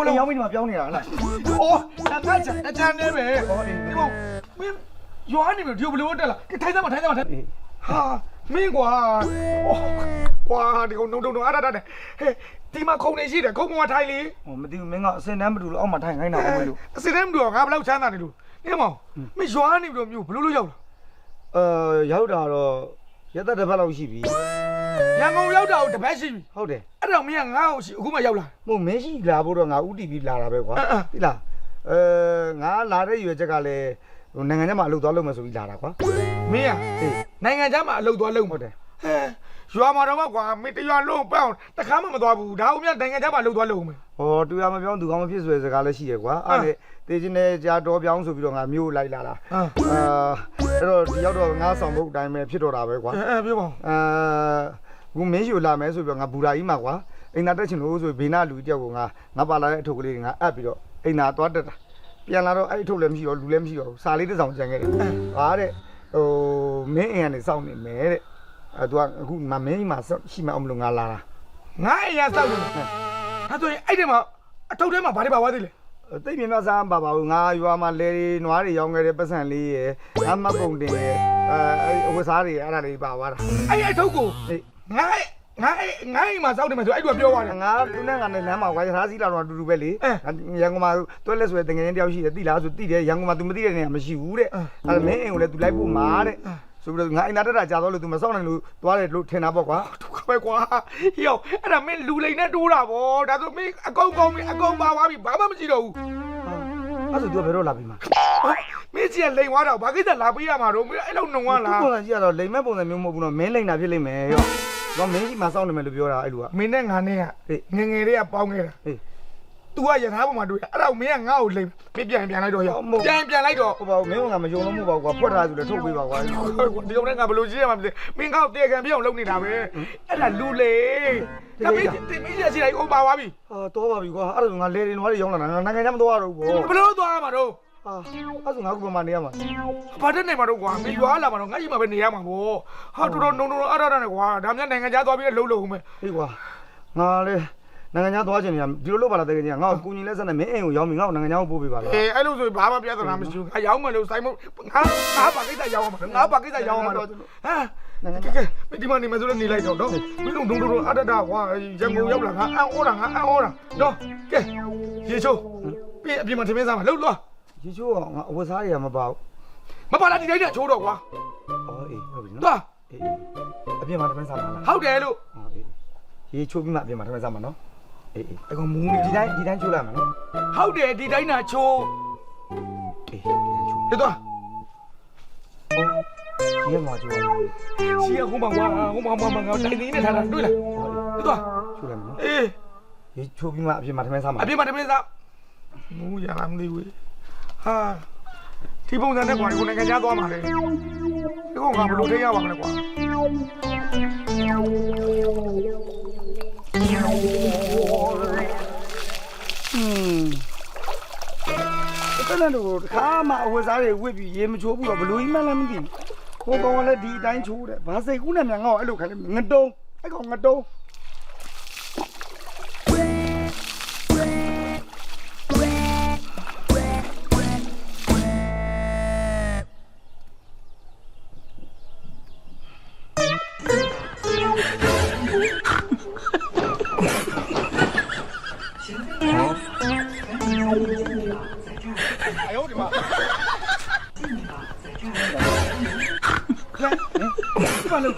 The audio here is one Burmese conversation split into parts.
မလို့ရောင်းပြီးဒီမှာပြောင်းနေတာဟုတ်လားโอ้အတန်းချအတန်းနဲ့ပဲဟောအေးဒီမမင်းယောဟန်နေပြီဒီကိုဘယ်လိုတက်လာထိုင်းစမ်းမထိုင်းစမ်းမထိုင်းဟာမင်းကွာဟောကွာဒီကောင်နှုတ်တော့အားတာတဲ့ဟဲ့ဒီမှာခုံနေရှိတယ်ခုံပေါ်မှာထိုင်လေဟိုမသိဘူးမင်းကအစင်တန်းမတူလို့အောက်မှာထိုင်ခိုင်းတာဟုတ်မလို့အစင်တန်းမတူတော့ငါဘယ်လောက်ချမ်းသာနေလို့နင်းမောင်မင်းယောဟန်နေပြီမျိုးဘယ်လိုလုပ်ရောက်လာအဲရောက်တာတော့ရက်သက်တစ်ပတ်လောက်ရှိပြီရန်ကုန်ရောက်တာကိုတစ်ပတ်ရှိပြီဟုတ်တယ် အဲ့တော့မင်းကငါ့ကိုရှိအခုမှရောက်လာမဟုတ်မင်းရှိလာဖို့တော့ငါဥတီပြီးလာတာပဲကွာအဲ့အဲ့သိလားအဲငါလာတဲ့ရွယ်ချက်ကလည်းဟိုနိုင်ငံခြားမှာအလုပ်သွားလုပ်မယ်ဆိုပြီးလာတာကွာမင်းကအေးနိုင်ငံခြားမှာအလုပ်သွားလုပ်ဟုတ်တယ်ဟဲရွာမှာတော့ကွာမင်းတရွာလုံးပန်းတခါမှမသွားဘူးဒါအောင်မြနိုင်ငံခြားမှာအလုပ်သွားလုပ်မယ် ဟောတူရမပြောင်းသူကောင်းမဖြစ်ဆိုတဲ့စကားလည်းရှိရကွာအဲ့လေတေးချင်းနဲ့ကြာတော်ပြောင်းဆိုပြီးတော့ငါမျိုးလိုက်လာတာဟမ်အာအဲ့တော့ဒီရောက်တော့ငါဆောင်ဖို့အတိုင်းပဲဖြစ်တော့တာပဲကွာ အဲအဲပြောပါဦးအာ ဘူးမင်းရှိကိုလာမယ်ဆိုပြီးတော့ငါဘူရာကြီးမှာကွာအိမ်သာတက်ချင်လို့ဆိုဘေးနာလူတယောက်ကိုငါငါပါလာတဲ့အထုပ်ကလေးငါအပ်ပြီးတော့အိမ်သာသွားတက်တာပြန်လာတော့အဲ့အထုပ်လည်းမရှိတော့လူလည်းမရှိတော့ဘူးစာလေးတစ်စောင်ကျန်ခဲ့တယ်ဟာတဲ့ဟိုမင်းအိမ်ကနေစောင့်နေမယ်တဲ့အဲ့သူကအခုမမင်းကြီးမှာရှိမှအောင်မလို့ငါလာတာငါအိမ်ရစောက်နေတယ်ဒါဆိုရင်အဲ့ဒီမှာအထုပ်ထဲမှာဘာတွေပါသွားသေးလဲတိတ်မြင်မြတ်စားပါပါဘူးငါရွာမှာလဲတွေနွားတွေရောင်းခဲ့တဲ့ပတ်စံလေးရယ်ငါမတ်ပုံတင်ရယ်အဲအဝတ်စားတွေအဲ့ဒါတွေပါသွားတာအဲ့အထုပ်ကိုအေး ငါငါငါအိမ်မှာစောက်နေမယ်ဆိုအဲ့ဒီကပြောသွားတယ် ငါသူနဲ့ငါနဲ့လမ်းမှာကွာရထားစီးလာတော့အတူတူပဲလေ အဲ ရန်ကုန်မှာတွဲလက်ဆိုတဲ့တငယ်ချင်းတယောက်ရှိတယ်တိလားဆိုတိတယ်ရန်ကုန်မှာ तू မသိတဲ့နေရာမရှိဘူးတဲ့ အဲ အဲ့ဒါမင်းအိမ်ကိုလည်း तू လိုက်ဖို့မှာတဲ့ အဲ ဆိုပြီးတော့ငါအိမ်သားတက်တာကြာတော့လို့ तू မစောင့်နိုင်လို့သွားတယ်လို့ထင်တာပေါ့ကွာ ဒုက္ခပဲကွာဟေ့ရောက်အဲ့ဒါမင်းလူလိန်နဲ့တိုးတာဗောဒါဆိုမင်းအကုန်ကောင်းပြီအကုန်ပါသွားပြီဘာမှမရှိတော့ဘူး အဲ့ဆို तू ဘယ်တော့လာပြီမှာ ဟာမင်းကြီးကလိန်သွားတော့ဘာကိစ္စလာပေးရမှာတော့မင်းအဲ့လောက်နှုံရ သူ လား ပုံစံကြည့်ရတော့လိမ်မဲ့ပုံစံမျိုးမဟုတ်ဘူးနော်မင်းလိမ်တာဖြစ်လိမ့်မယ်ရော တော့မင်းကြီးမှာစောင့်နေမယ်လို့ပြောတာအဲ့လိုကမင်းနဲ့ငါနဲ့ကဟေးငယ်ငယ်လေးကပေါင်းခဲ့တာဟေး तू ကရထားပေါ်မှာတွေ့အဲ့ဒါကိုမင်းကငါ့ကိုလိန်မင်းပြန်ပြန်လိုက်တော့ရဟုတ်မဟုတ်ပြန်ပြန်လိုက်တော့ဟုတ်ပါဘူးမင်းကမယုံလို့မဟုတ်ပါဘူးကွာဖွက်ထားဆိုလည်းထုတ်ပေးပါကွာဒီကောင်နဲ့ငါဘယ်လိုကြည့်ရမှာမလဲမင်းကောက်တေခံပြအောင်လုပ်နေတာပဲအဲ့ဒါလူလေတမင်းတမင်းကြီးစီလိုက်အိုးပါသွားပြီဟာတော့ပါပြီကွာအဲ့ဒါဆိုငါလေတွေနွားတွေရောင်းလာတာငါနိုင်ငံခြားမသွားတော့ဘူးပေါ့ဘယ်လိုသွားမှာတော့ ဟာအဲ့ဆိုငါကဘယ်မှာနေရမှာဘာတဲ့နေမှာတော့ကွာမင်းရွာလာမှာတော့ငါ့ကြီးမှာပဲနေရမှာဗောဟာတော်တော်နုံနုံအရရနဲ့ကွာဒါမှနိုင်ငံခြားသွားပြီးလှုပ်လှုပ်ဦးမယ်ဟေးကွာငါလေနိုင်ငံခြားသွားချင်နေတာဒီလိုလုပ်ပါလားတကယ်ကြီးငါ့ကိုကူညီလက်ဆက်နဲ့မင်းအိမ်ကိုရောက်ပြီငါ့ကိုနိုင်ငံခြားကိုပို့ပေးပါလားအေးအဲ့လိုဆိုဘာမှပြဿနာမရှိဘူးငါရောက်မယ်လို့စိုင်းမငါငါဘာကိစ္စရောက်မှာငါဘာကိစ္စရောက်မှာတော့ဟမ်ကဲကဲမဒီမနေမဆိုလည်းနေလိုက်တော့တော့မင်းတို့ဒုံဒုံအတတကွာရန်ကုန်ရောက်လာငါအံ့ဩတာငါအံ့ဩတာတော့ကဲရေချိုးပြအပြင်မှာထမင်းစားမှာလှုပ်လို့ ရေချိုးအောင်ငါအဝတ်စားတွေကမပါဘူးမပါလာဒီတိုင်းနဲ့ချိုးတော့ကွာအော်အေးဟုတ်ပြီနော်သွားအေးအပြင်မှာတမန်စားမှာလားဟုတ်တယ်လို့ဟောအေးရေချိုးပြီးမှအပြင်မှာတမန်စားမှာနော်အေးအေးအကောင်မူးနေဒီတိုင်းဒီတိုင်းချိုးလိုက်မှာနော်ဟုတ်တယ်ဒီတိုင်းနာချိုးအေးဒီတိုင်းချိုးဒီသွားဒီမှာချိုးလိုက်စီရဟိုမှာကွာဟိုမှာမှာငါတိုင်နေနေထားတာတွေ့လားဒီသွားချိုးလိုက်မှာနော်အေးရေချိုးပြီးမှအပြင်မှာတမန်စားမှာအပြင်မှာတမင်းစားမူးရလားမသိဘူး ဟာဒီပုံစံနဲ့ကွာဒီနိုင်ငံခြားသွားမှာလေဒီကောင်ကဘယ်လိုထိရပါမလဲကွာอืมအဲ့ဒါတော့တခါမှအဝတ်စားတွေဝစ်ပြီးရေမချိုးဘူးတော့ဘလို့ကြီးမှလည်းမသိဘူးဟိုကောင်ကလည်းဒီအတိုင်းချိုးတယ်ဘာစိတ်ကူးနဲ့မြန်ငါ့ကိုအဲ့လိုခိုင်းလိုက်ငတုံးအဲ့ကောင်ငတုံး ဒီမှာလို့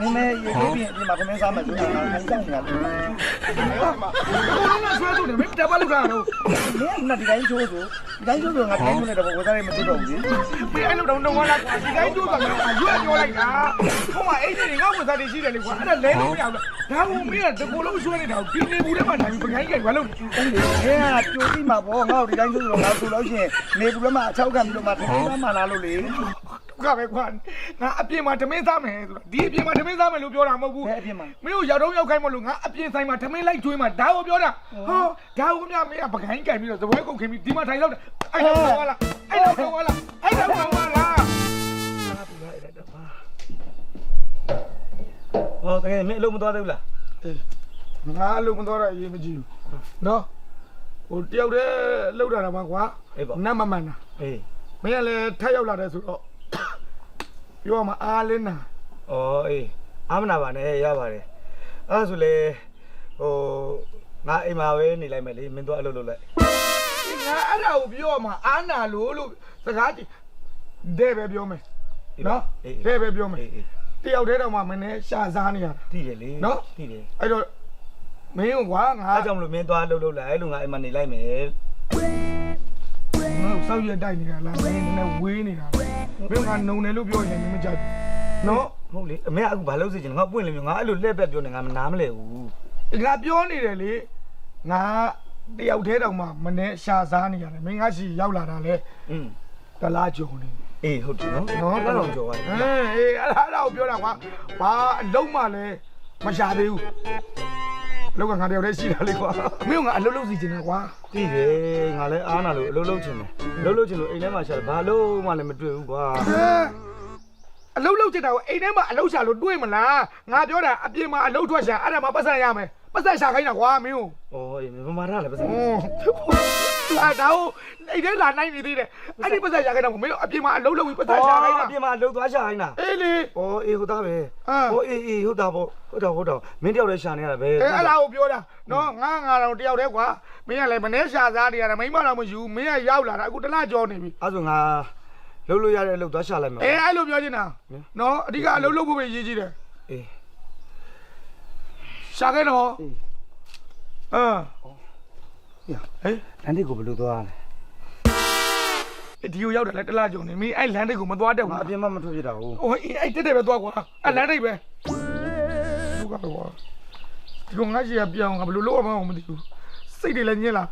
နင်းမဲရေပြင်းဒီမှာခမင်းစားမယ်ဆိုတာငါကစောင့်နေတာဒီမှာဆွဲထုတ်တယ်မင်းတပတ်လောက်ကတော့နင်းကဒီတိုင်းချိုးဆိုဒီတိုင်းချိုးဆိုငါတိုင်းချိုးနေတော့ဝစားရမသိတော့ဘူးလေပြေးအဲ့လိုတော့နှောင်းလာကွာဒီတိုင်းချိုးဆိုတာငါရွက်ပြောလိုက်တာဟိုမှာအဲ့ဒီငါဝစားတွေရှိတယ်လေကွာအဲ့ဒါလဲလို့မရဘူးဒါကမင်းကတကူလုံးဆွဲနေတာကိုဒီနေဘူးလည်းမနိုင်ဘူးပကိုင်းကြိုက်ဘာလို့ဟဲ့ကကြိုးပြီးမှာပေါ့ငါ့ကိုဒီတိုင်းချိုးဆိုတော့ငါဆိုလို့ရှိရင်နေဘူးလည်းမအချောက်ခံပြီးတော့မှထိုင်းမှလာလို့လေ ကပဲကွာငါအပြင်မှာဓမင်းစားမယ်ဆိုတာဒီအပြင်မှာဓမင်းစားမယ်လို့ပြောတာမဟုတ်ဘူးဘယ်အပြင်မှာမင်းတို့ရောက်တော့ရောက်ခိုင်းမလို့ငါအပြင်ဆိုင်မှာဓမင်းလိုက်ကျွေးမှာဒါကိုပြောတာဟောဒါကိုမြမင်းကပကိုင်းကြိုင်ပြီးတော့သပွဲကုန်ခင်ပြီးဒီမှာထိုင်တော့တယ်အဲ့တော့တော့လာအဲ့တော့တော့လာအဲ့တော့တော့လာတကယ်မင်းအလုပ်မသွားသေးဘူးလားအေးငါအလုံးမတော်တော့အရေးမကြီးဘူးနော်ဟိုတယောက်တည်းလောက်တာတော့ကွာအေးပေါ့နတ်မမှန်တာအေးမင်းကလည်းထက်ရောက်လာတယ်ဆိုတော့ ပြောရမှာအားလင်းနာဩအေးအာမနာပါနဲ့ရပါတယ်အဲ့ဒါဆိုလေဟိုငါအိမ်မှာပဲနေလိုက်မယ်လေမင်းသွားအလုပ်လုပ်လိုက်ငါအဲ့ဒါကိုပြောရမှာအားနာလို့လို့စကားကြည့်တဲ့ပဲပြောမယ်နော်တဲ့ပဲပြောမယ်အေးအေးတယောက်တည်းတော့မှမင်းနဲ့ရှာစားနေရတာသိတယ်လေနော်သိတယ်အဲ့တော့မင်းကကွာငါအားကြောင့်မလို့မင်းသွားအလုပ်လုပ်လိုက်လို့ငါအိမ်မှာနေလိုက်မယ်ငါ့ကိုစောက်ရတိုက်နေတာလားမင်းနည်းနည်းဝေးနေတာလား မင်းကနုံတယ်လို့ပြောရင်မင်းမကြိုက်ဘူးနော်ဟုတ်လေအမေကအခုဘာလုပ်စေချင်လဲငါပွင့်လေမျိုးငါအဲ့လိုလက်ပဲပြောနေငါမနားမလဲဘူးငါပြောနေတယ်လေငါတယောက်တည်းတော့မှမနဲ့ရှာစားနေရတယ်မင်းကရှိရောက်လာတာလေอืมတလားကြုံနေအေးဟုတ်တယ်နော်နော်အဲ့တော့ကြော်သွားတယ်ဟမ်အေးအဲ့ဒါအဲ့ဒါကိုပြောတာကွာဘာအလုံးမှလည်းမရှာသေးဘူး အလောက်ကငါတယောက်တည်းရှိတာလေကွာမင်းကငါအလုံးလုံးစီချင်တယ်ကွာသိတယ်ငါလည်းအားနာလို့အလုပ်လုပ်ချင်တယ်အလုပ်လုပ်ချင်လို့အိမ်ထဲမှာရှာတယ်ဘာလို့မှလည်းမတွေ့ဘူးကွာဟမ်အလုံးလုံးချင်တာကိုအိမ်ထဲမှာအလုံးရှာလို့တွေးမလားငါပြောတာအပြင်မှာအလုံးထွက်ရှာအဲ့ဒါမှပတ်စံရမယ်ပတ်စံရှာခိုင်းတာကွာမင်းကိုဩအေးမမရလည်းပတ်စံ ဟွန်းအာတော့အိမ်ထဲလာနိုင်နေသေးတယ်အဲ့ဒီပတ်စံရှာခိုင်းတာကိုမင်းတို့အပြင်မှာအလုံးလုံးပြီးပတ်စံရှာခိုင်းတာအပြင်မှာအလုပ်သွားရှာခိုင်းတာအေးလေဩအေးဟုတ်သားပဲအာဩအေးအေးဟုတ်တာပေါ့ဟုတ်တာဟုတ်တာမင်းတယောက်လည်းရှာနေရတာပဲအဲအဲ့ဒါကိုပြောတာနော်ငါငါတော့တယောက်တည်းကွာမင်းကလည်းမနေ့ရှာစားနေရတယ်မိမတော့မယူမင်းကရောက်လာတာအခုတလားကြောနေပြီအဲ့ဆိုငါလုပ်လို့ရတဲ့အလုပ်သွားရှာလိုက်မယ်အဲအဲ့လိုပြောချင်တာနော်အဓိကအလုပ်လုပ်ဖို့ပဲရည်ကြီးတယ်အေးရှာခဲ့တော့အေးအမ်ည ဟေးလမ်းတိတ်ကိုဘယ်လိုသွားလဲဒီကိုရောက်တယ်လေတလားကြောနေမင်းအဲ့လမ်းတိတ်ကိုမသွားတတ်ငါဘူးအပြင်မှာမထွက်ဖြစ်တာဟုတ်ဟိုအဲ့တက်တယ်ပဲသွားကွာအဲ့လမ်းတိတ်ပဲသူကတော့ကွာဒီကောင်ငါကြီးကပြောင်းငါဘယ်လိုလုပ်အောင်မသိဘူးစိတ်တွေလည်းညစ်လာ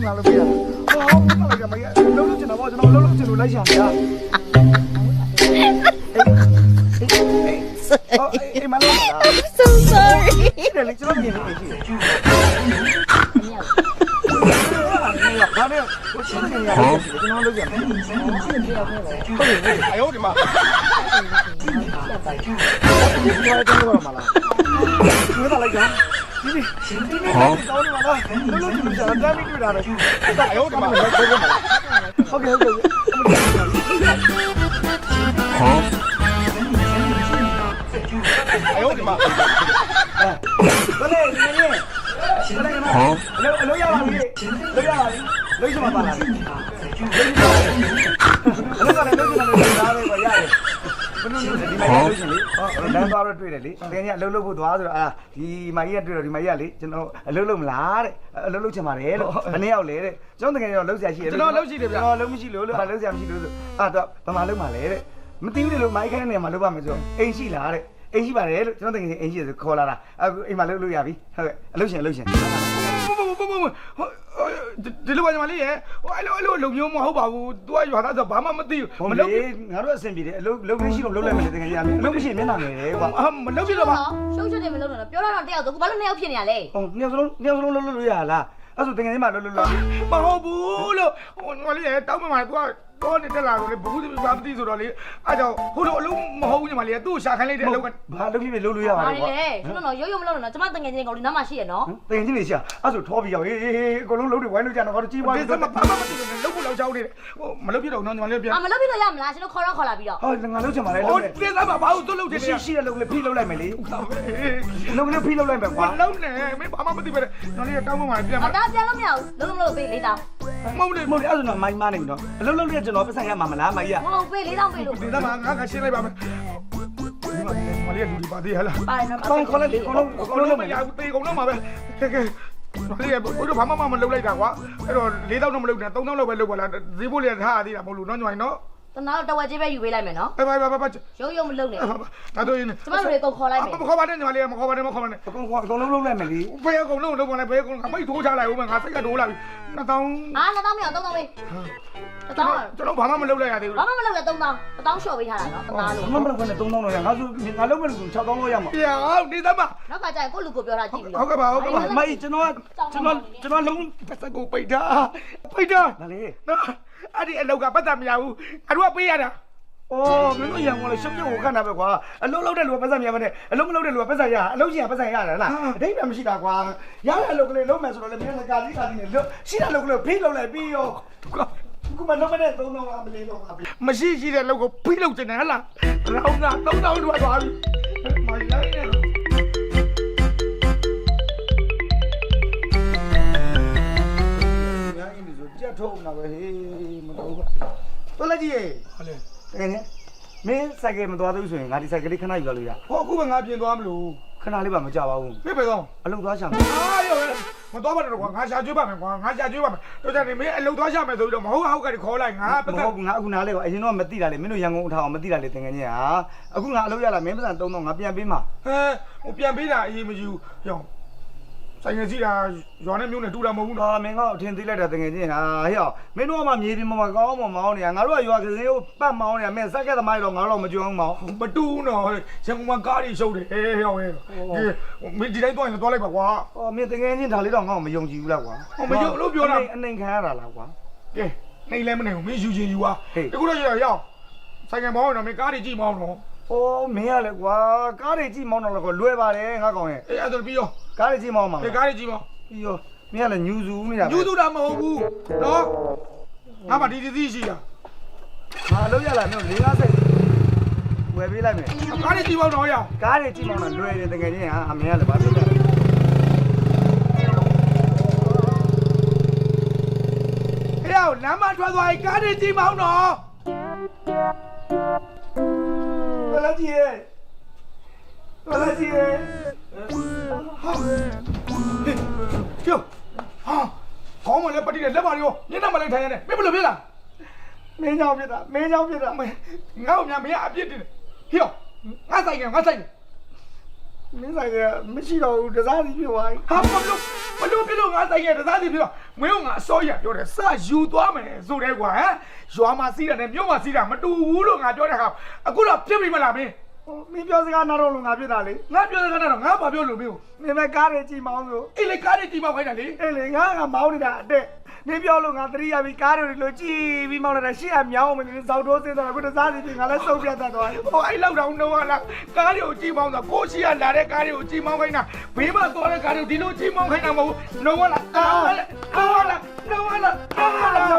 အလုပ်လုပ်လာလို့ပြရဟောဟုတ်ပါလားကမရအလုပ်လုပ်ချင်တာပေါ့ကျွန်တော်အလုပ်လုပ်ချင်လို့လိုက်ရှာနေတာအေးအေးမလုပ်လား so sorry တယ်လေကျွန်တော်မြင်နေရှိတယ်ဘာလဲကိုချင်းနေရတယ်ကျွန်တော်လုပ်ကြမယ်ဟုတ်တယ်ဟုတ်တယ်အယောဒီမှာဒီမှာတော့တော့မလားဒီမှာလိုက်ကြ ဒီဒီဒီနေ့တော့တော့မလားလုံးလုံးကြည့်ကြတာတမ်းပြီးတွေ့တာလေအယောဒီမှာဟုတ်ကဲ့ဟုတ်ကဲ့အယောဒီမှာဘယ်လဲဒီနေ့ဘယ် လဲကနော်အလုပ်အလုပ်ရပါပြီလုပ်ရပါပြီလုပ်ချင်မှပါလားလုပ်ချင်ပါအလုပ်ကလည်းလုပ်ချင်တယ်လို့သားပဲကွာရတယ်ဘယ်လိုလုပ်လဲဒီမိုင်းလုပ်ချင်လေဟောလမ်းသွားတော့တွေ့တယ်လေတကယ်ကြီးအလုပ်လုပ်ဖို့သွားဆိုတော့အာဒီမိုင်းကြီးကတွေ့တော့ဒီမိုင်းကြီးကလေကျွန်တော်အလုပ်လုပ်မလားတဲ့အလုပ်လုပ်ချင်ပါတယ်လို့ဘယ်နှစ်ယောက်လဲတဲ့ကျွန်တော်တကယ်တော့လုပ်ဆရာရှိတယ်ကျွန်တော်လုပ်မရှိလို့လို့ဟာလုပ်ဆရာမရှိလို့ဆိုအာတော့ဘာမှလုပ်မှာလဲတဲ့မသိဘူးလေလို့မိုင်းခိုင်းတဲ့နေရာမှာလုပ်ပါမယ်ဆိုတော့အိမ်ရှိလားတဲ့အိမ်ရှိပါတယ်လို့ကျွန်တော်တကယ်အိမ်ရှိတယ်ဆိုခေါ်လာတာအခုအိမ်မှာလုပ်လို့ရပြီဟုတ်ကဲ့အလုပ်ရှင်အလုပ်ရှင်ဘဘဘဘဘ ဒီလိုပါညီမလေးရဲ့ဟိုအဲ့လိုအဲ့လိုလုံမျိုးမဟုတ်ပါဘူး။ तू ကရွာသားဆိုဘာမှမသိဘူးမ။မလုပ်လုပ်လေငါတို့အဆင်ပြေတယ်အလုပ်လုပ်လို့ရှိလို့လုပ်လိုက်မယ်လေတကယ်ကြီးအလုပ်မရှိမျက်နှာငယ်တယ်ကွာအာမလုပ်ပြတော့ပါရှုပ်ချက်တွေမလုပ်တော့ပြောတော့တယောက်တော့ဘာလို့နှစ်ယောက်ဖြစ်နေရလဲဟောနှစ်ယောက်စလုံးနှစ်ယောက်စလုံးလုပ်လို့ရလားအဲ့ဆိုတကယ်ကြီးမှလုပ်လို့လုပ် မဟုတ်ဘူးလို့ဟိုညီမလေးရဲ့တောင်းမှမှာ तू က တော့နေတက်လာတော့လေဘူးဘာမသိဆိုတော့လေအဲ့ကြောင့်ဟိုလိုအလုံးမဟုတ်ဘူးညီမလေးသူ့ရှာခိုင်းလိုက်တဲ့အလုံးကဘာလုပ်ဖြစ်ဖြစ်လုပ်လို့ရပါဘာလေလဲကွာကျွန်တော်ရုပ်ရုပ်မလုပ်တော့ကျမတငယ်ချင်းကောင်လေးနားမှာရှိရနော်တကယ်ကြီးနေရှာအဲ့ဆိုထောပြီးရောက်ဟေးဟေးအကုန်လုံးလုပ်တယ်ဝိုင်းလို့ကြတော့ငါတို့ကြီးပွားဒီပြီးစတော့မဘာမှမသိဘူးလုပ်ဖို့လောက်ချောင်းနေတယ်ဟိုမလုပ်ပြတော့နော်ညီမလေးပြန်အာမလုပ်ပြီးတော့ရမလားကျွန်တော်ခေါ်တော့ခေါ်လာပြီးတော့ဟောငါလုပ်ချင်ပါလေဟိုလုပ်တယ်ဒီစမဘာလို့သူ့လုပ်တယ်ရှိရှိတဲ့လုပ်လေဖိလုပ်လိုက်မယ်လေဟလုပ်ကလေးဖိလုပ်လိုက်မယ်ကွာိုလုံးနေမင်းဘာမှမသိပဲညီမလေးတောင်းမှမှာပြန်အမှာတားပြန်လို့မရဘူးလုံးလုံးမလုပ်ပေးလေးတောင်းမဟုတ်လေမဟုတ်လေအဲ့ဆိုတော့မိုင်းမနေဘူးနော်အလုပ်လုပ်ရကျွန်တော်ပတ်ဆိုင်ရမှာမလားမိုင်းရမဟုတ်ပေးလေးတောင်းပေးလို့ဒီစမငါကရှင်းလိုက်ပါမယ်ဒီမှာညီမလေးလူဒီပါသေးဟလားပါတယ်နော်ခေါင်းခေါ်လိုက်လေအကုန်လုံးအအကုန်ကုန်လုံးလုံးလုပ်မမယ်ရဘူးတေကုန်တော့မှာပဲကဲကဲဘာလဲဘိုးတို့ဘာမှမမလုပ်လိုက်တာကွာအဲ့တော့၄တောင်းတော့မလုပ်နဲ့၃တောင်းလောက်ပဲလုပ်ပါလားဈေးဖို့လေးထားရသေးတာမဟုတ်လို့နော်ညီမနော် တနာတော့တဝက်ကြီးပဲယူပေးလိုက်မယ်နော်ဘာဘာဘာဘာရုပ်ရုပ်မလုပ်နဲ့ဒါတော့ရင်ကျမတို့တွေကုန်ခေါ်လိုက်မယ်မခေါ်ပါနဲ့ညီမလေးမခေါ်ပါနဲ့မခေါ်ပါနဲ့အကုန်အကုန်လုံးလုံးလိုက်မယ်လေဘယ်ကောင်လုံးလုံးပါနဲ့ဘယ်ကောင်ငါမိတ်ထိုးချလိုက်ဦးမယ်ငါစိတ်ကတိုးလာပြီနှစ်တောင်းအာနှစ်တောင်းမရအောင်သုံးတောင်းပေးတစ်တောင်းကျွန်တော်ဘာမှမလုပ်လိုက်ရသေးဘူးဘာမှမလုပ်လဲသုံးတောင်းတစ်တောင်းလျှော့ပေးထားတာနော်တနာလို့မမလောက်နဲ့3000တော့ရငါဆိုငါလုံးမဲ့လူ6000လောက်ရမှာပြအောင်နေသမနောက်ကကြရင်ကိုလူကိုပြောတာကြည့်ပြီးဟုတ်ကဲ့ပါဟုတ်ကဲ့ပါအမကြီးကျွန်တော်ကျွန်တော်ကျွန်တော်လုံးပတ်စကူပိတ်တာပိတ်တာဒါလေနော် အဲ့ဒီအလောက်ကပတ်သက်မရဘူးအတို့ကပေးရတာအော်မင်းတို့ရံကုန်လေရှုပ်ပြုတ်ကိုခန့်တာပဲကွာအလုံးလုံးတဲ့လူကပတ်စံမြန်မနဲ့အလုံးမလုံးတဲ့လူကပတ်စံရအလုံးကြီးကပတ်စံရတယ်လားအတိတ်ကမရှိတာကွာရတဲ့အလုပ်ကလေးလုံးမယ်ဆိုတော့လေမင်းကကာလီကာလီနဲ့လွတ်ရှိတဲ့အလုပ်ကလေးဖိလုပ်လိုက်ပြီးရောခုမှလုံးမနဲ့3000ကမလေးတော့ပါပြီမရှိရှိတဲ့လောက်ကိုဖိလုပ်နေတယ်ဟလားရောင်းတာ3000ထွက်သွားပြီမိုင်လိုက်နေ ကြီးနေဆိုကြက်ထုတ်နေတာပဲဟေးမတော်ဘူးတော်လက်ကြီးရေဟုတ်လေတကယ်နဲ့မင်းစိုက်ကယ်မတော်သေးဘူးဆိုရင်ငါဒီစိုက်ကယ်လေးခဏယူလာလို့ရဟောအခုမှငါပြင်သွားမလို့ခဏလေးပါမကြပါဘူးပြပဲတော့အလုပ်သွားချင်အာရောမတော်ပါတော့ကွာငါရှာကျွေးပါမယ်ကွာငါရှာကျွေးပါမယ်တို့ကြနေမင်းအလုပ်သွားရှာမယ်ဆိုပြီးတော့မဟုတ်ဟုတ်ကတည်းခေါ်လိုက်ငါပတ်မသက်ဟုတ်ဘူးငါအခုနားလေကအရင်တော့မသိတာလေမင်းတို့ရန်ကုန်အထောင်မသိတာလေတင်ငယ်ချင်းဟာအခုငါအလုပ်ရလာမင်းပတ်စံ3000ငါပြန်ပေးမှာဟဲဟိုပြန်ပေးတာအေးမယူရောင်း ဆိုင်ငယ်စီတာရွာနဲ့မျိုးနဲ့တူတာမဟုတ်ဘူးနော်ဟာမင်းကအထင်သေးလိုက်တာတင်ငယ်ချင်းဟာဟဲ့အောင်မင်းတို့ကမှမြေပြင်မှာကောင်းမှမောင်းနေတာငါတို့ကရွာကစင်းကိုပတ်မောင်းနေတာမင်းစက်ကက်သမားတွေတော့ငါတို့တော့မကြုံအောင်မောင်းမတူဘူးနော်ရန်ကုန်မှာကားတွေရှုပ်တယ်ဟဲဟဲဟဲမင်းဒီတိုင်းသွားရင်သွားလိုက်ပါကွာဟောမင်းတင်ငယ်ချင်းဒါလေးတော့ငါ့ကိုမယုံကြည်ဘူးလားကွာအနိုင်ခံရတာလားကွာကဲနေလဲမနေဘူးမင်းယူချင်ယူပါဟေးဒီခုတော့ရရောက်ဆိုင်ငယ်မောင်းတော့မင်းကားတွေကြည့်မောင်းတော့။ အော်မင်းရလေကွာကားတွေကြည့်မောင်းတော့လည်းလွယ်ပါတယ်ငါကောင်ရဲ့အေးအဲ့ဒါပြီးရောကားတွေကြည့်မောင်းမှာဒီကားတွေကြည့်မောင်းပြီးရောမင်းကလည်းညူစုမိတာညူသူတာမဟုတ်ဘူးနော်ငါမှဒီဒီစီရှိတာငါလုံးရလာမျိုး၄၅စိတ်ဝယ်ပေးလိုက်မယ်ကားတွေကြည့်မောင်းတော့ရကားတွေကြည့်မောင်းတာလွယ်တယ်တကယ်ချင်းဟာအမင်းကလည်းဘာဖြစ်လဲဟဲ့လမ်းမထွက်သွားရင်ကားတွေကြည့်မောင်းတော့ ဘယ်လိုကြည့်ရဲဘယ်လိုကြည့်ရဲဟာကျော်ဟာခေါင်းမလည်းပတိတယ်လက်ပါရောညနေမလည်းထိုင်ရတယ်မင်းဘယ်လိုဖြစ်လာမင်းကြောင့်ဖြစ်တာမင်းကြောင့်ဖြစ်တာမင်းငါ့ ကိုများမင်းအပြစ်တင်တယ်ဟေ့ငါဆိုင်ငယ်ငါဆိုင်ငယ်မင်းဆိုင်ကမရှိတော့ဘူးတစားစီဖြစ်သွားပြီဟာမလို့မလို့ပြလို့ငါဆိုင်ငယ်တစားစီပြတော့မင်းကငါအစောရပြောတယ်စယူသွားမယ်ဆိုတဲ့ကွာဟမ်ရွာမှာစီးတာနဲ့မြို့မှာစီးတာမတူဘူးလို့ငါပြောတဲ့ခါအခုတော့ပြစ်ပြီမလားမင်းမင်းပြောစကားနားတော့လို့ငါဖြစ်တာလေငါပြောတဲ့ခါတော့ငါဘာပြောလို့မင်းကိုမင်းမကားတွေကြည့်မောင်းဆိုအေးလေကားတွေကြည့်မောင်းခိုင်းတာလေအေးလေငါကမောင်းနေတာအတက် မင်းပြောလို့ငါသတိရပြီကားတွေလိုကြည့်ပြီးမောင်းနေတာရှေ့ကမြောင်းမနေစောက်တိုးစင်းတော့အခုတစားစီဖြစ်ငါလည်းစုပ်ပြတ်တတ်သွားတယ်ဟိုအဲ့လောက်တောင်တော့ဟာလားကားတွေကိုကြည့်မောင်းတာကိုရှိရလာတဲ့ကားတွေကိုကြည့်မောင်းခိုင်းတာဘေးမှာသွားတဲ့ကားတွေကိုဒီလိုကြည့်မောင်းခိုင်းတာမဟုတ်ဘူးလုံးဝလားကားလားကားလားလုံးဝလားကားလား